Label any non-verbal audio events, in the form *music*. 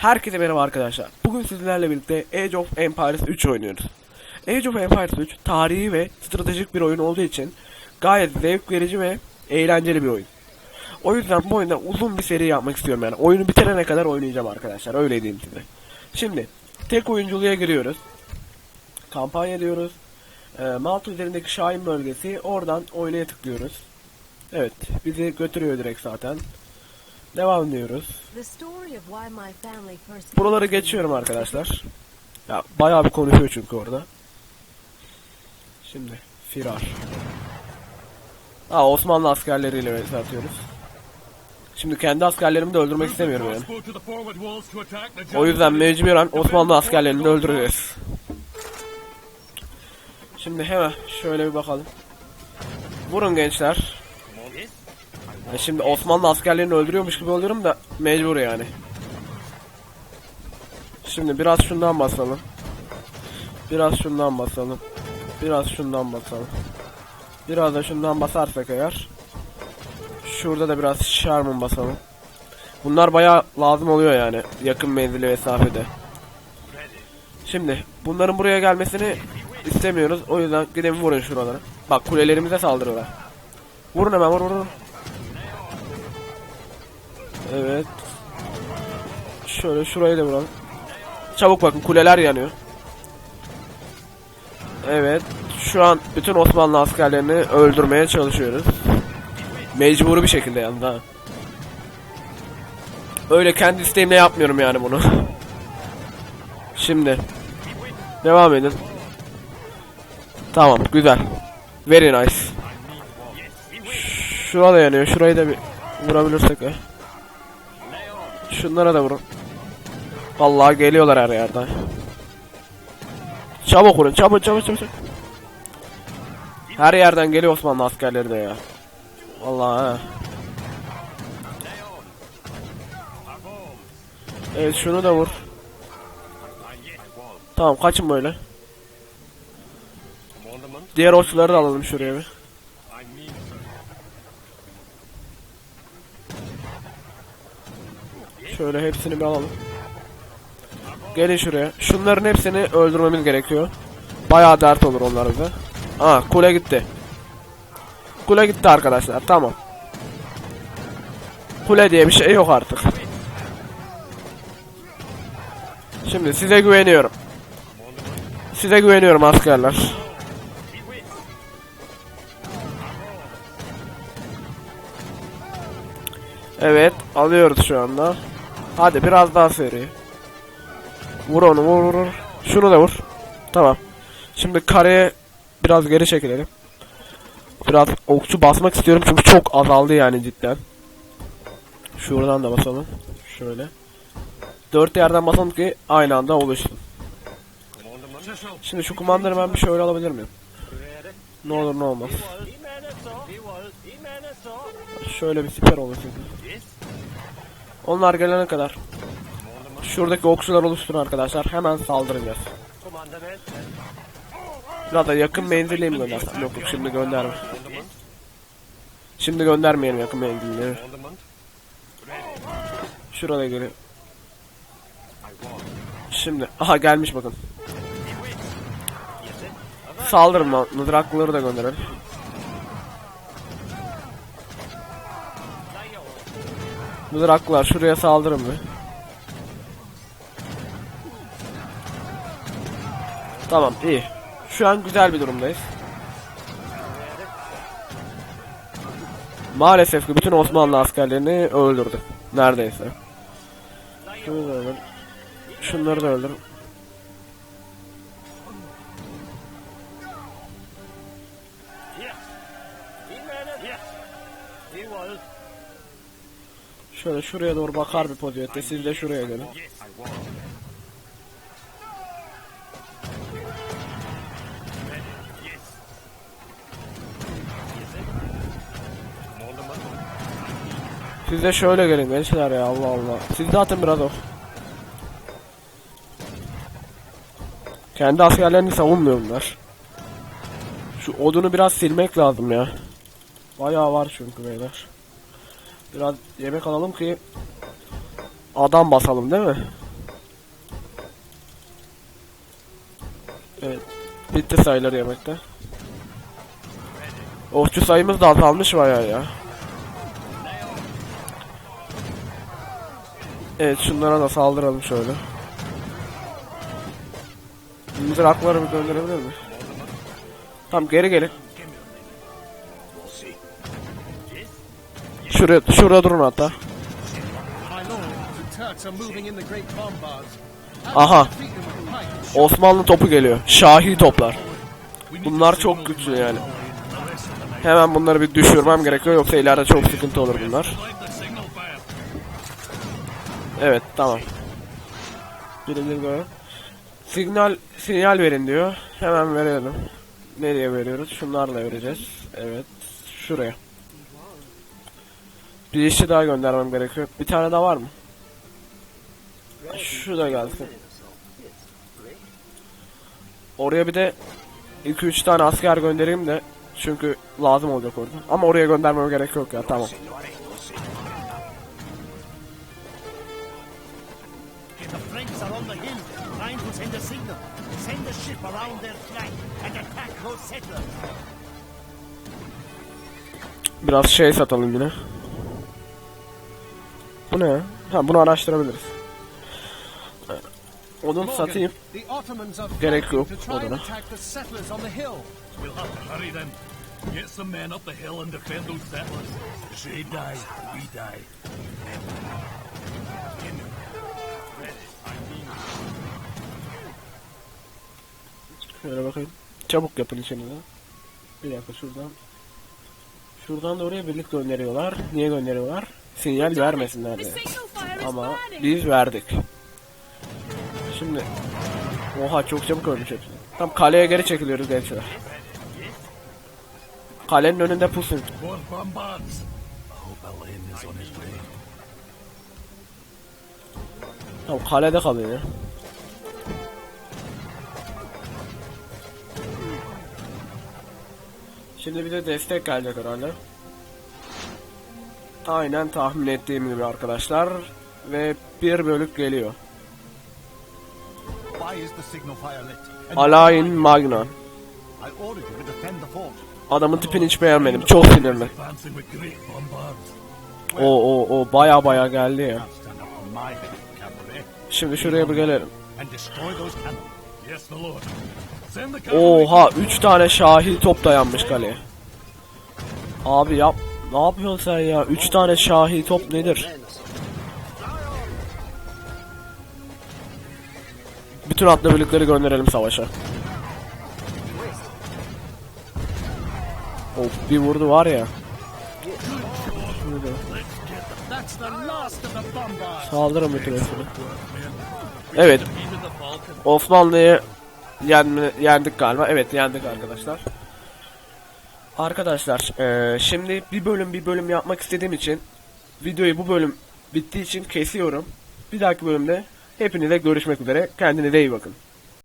Herkese merhaba arkadaşlar. Bugün sizlerle birlikte Age of Empires 3 oynuyoruz. Age of Empires 3 tarihi ve stratejik bir oyun olduğu için gayet zevk verici ve eğlenceli bir oyun. O yüzden bu oyunda uzun bir seri yapmak istiyorum yani. Oyunu bitirene kadar oynayacağım arkadaşlar. Öyle diyeyim size. Şimdi tek oyunculuğa giriyoruz. Kampanya diyoruz. E, Malta üzerindeki Şahin bölgesi. Oradan oynaya tıklıyoruz. Evet. Bizi götürüyor direkt zaten. Devam ediyoruz. Buraları geçiyorum arkadaşlar. Ya bayağı bir konuşuyor çünkü orada. Şimdi firar. Aa Osmanlı askerleriyle vs atıyoruz. Şimdi kendi askerlerimi de öldürmek istemiyorum yani. O yüzden mecburen Osmanlı askerlerini de öldüreceğiz. Şimdi hemen şöyle bir bakalım. Vurun gençler. Şimdi Osmanlı askerlerini öldürüyormuş gibi oluyorum da mecbur yani. Şimdi biraz şundan basalım. Biraz şundan basalım. Biraz şundan basalım. Biraz da şundan basarsak eğer. Şurada da biraz Sherman basalım. Bunlar bayağı lazım oluyor yani yakın menzili mesafede. Şimdi bunların buraya gelmesini istemiyoruz. O yüzden gidelim vurun şuralara. Bak kulelerimize saldırıyorlar. Vurun hemen vur vurun. Evet. Şöyle şurayı da vuralım. Çabuk bakın kuleler yanıyor. Evet. Şu an bütün Osmanlı askerlerini öldürmeye çalışıyoruz. Mecburi bir şekilde yalnız ha. Öyle kendi isteğimle yapmıyorum yani bunu. *laughs* Şimdi. Devam edin. Tamam güzel. Very nice. Şura da yanıyor. Şurayı da bir vurabilirsek ya. Şunlara da vurun. Vallahi geliyorlar her yerden. Çabuk vurun çabuk çabuk çabuk. Her yerden geliyor Osmanlı askerleri de ya. Vallahi ha. Evet şunu da vur. Tamam kaçın böyle. Diğer okçuları da alalım şuraya bir. Şöyle hepsini bir alalım. Gelin şuraya. Şunların hepsini öldürmemiz gerekiyor. Bayağı dert olur onlar bize. Aa kule gitti. Kule gitti arkadaşlar. Tamam. Kule diye bir şey yok artık. Şimdi size güveniyorum. Size güveniyorum askerler. Evet, alıyoruz şu anda. Hadi biraz daha seri. Vur onu vur vur. Şunu da vur. Tamam. Şimdi kareye biraz geri çekilelim. Biraz okçu basmak istiyorum çünkü çok azaldı yani cidden. Şuradan da basalım. Şöyle. Dört yerden basalım ki aynı anda oluşsun. Şimdi şu kumandanı ben bir şöyle alabilir miyim? Ne olur ne olmaz. Şöyle bir siper oluşsun. Onlar gelene kadar Şuradaki okçular oluşturun arkadaşlar. Hemen saldıracağız. Biraz da yakın menzilli mi göndersem? Yok yok şimdi gönderme. Şimdi göndermeyelim yakın menzilleri. Şurada göre. Şimdi aha gelmiş bakın. Saldırın. Mızraklıları da gönderelim. Mızraklılar şuraya saldırın bir. Tamam iyi. Şu an güzel bir durumdayız. Maalesef ki bütün Osmanlı askerlerini öldürdü. Neredeyse. Şunu da öldür. Şunları da öldür. Şöyle şuraya doğru bakar bir pozisyonda. Siz de şuraya gelin. Siz de şöyle gelin gençler ya Allah Allah. Siz de atın biraz o. Kendi askerlerini savunmuyor bunlar. Şu odunu biraz silmek lazım ya. Bayağı var çünkü beyler. Biraz yemek alalım ki adam basalım değil mi? Evet. Bitti sayılır yemekte. Okçu sayımız da azalmış bayağı ya. Evet şunlara da saldıralım şöyle. Mızrakları bir döndürebilir mi? Tamam geri gelin. Şuraya, şuraya durun hatta. Aha. Osmanlı topu geliyor. Şahi toplar. Bunlar çok güçlü yani. Hemen bunları bir düşürmem gerekiyor yoksa ileride çok sıkıntı olur bunlar. Evet tamam. Birini göre. Signal sinyal verin diyor. Hemen verelim. Nereye veriyoruz? Şunlarla vereceğiz. Evet. Şuraya. Bir işçi daha göndermem gerekiyor. Bir tane daha var mı? Şu da gelsin. Oraya bir de 2-3 tane asker göndereyim de çünkü lazım olacak orada. Ama oraya göndermeme gerek yok ya tamam. Biraz şey satalım yine. Bu ne ya? Ha bunu araştırabiliriz. Odun satayım. Gerek yok, oduna. Get some men up the hill and defend those settlers. If they die, we die. Şöyle bakayım. Çabuk yapın içini de. Bir dakika şuradan. Şuradan da oraya birlik gönderiyorlar. Niye gönderiyorlar? Sinyal vermesinler diye. Ama biz verdik. Şimdi Oha çok çabuk ölmüş hepsi. Tam kaleye geri çekiliyoruz gençler. Kalenin önünde pusun. Tamam kalede kalıyor ya. Şimdi bize destek gelecek herhalde. Aynen tahmin ettiğim gibi arkadaşlar. Ve bir bölük geliyor. Alain Magna. Adamın tipini hiç beğenmedim. Çok sinirli. O o o baya baya geldi ya. Şimdi şuraya bir gelelim. Oha 3 tane şahi top dayanmış kaleye. Abi yap ne yapıyorsun sen ya? 3 tane şahi top nedir? Bütün atlı birlikleri gönderelim savaşa. Of bir vurdu var ya. Saldırın bütün hepsini. Evet. Osmanlı'yı yendik galiba. Evet yendik arkadaşlar. Arkadaşlar eee, şimdi bir bölüm bir bölüm yapmak istediğim için videoyu bu bölüm bittiği için kesiyorum. Bir dahaki bölümde hepinize görüşmek üzere. Kendinize iyi bakın.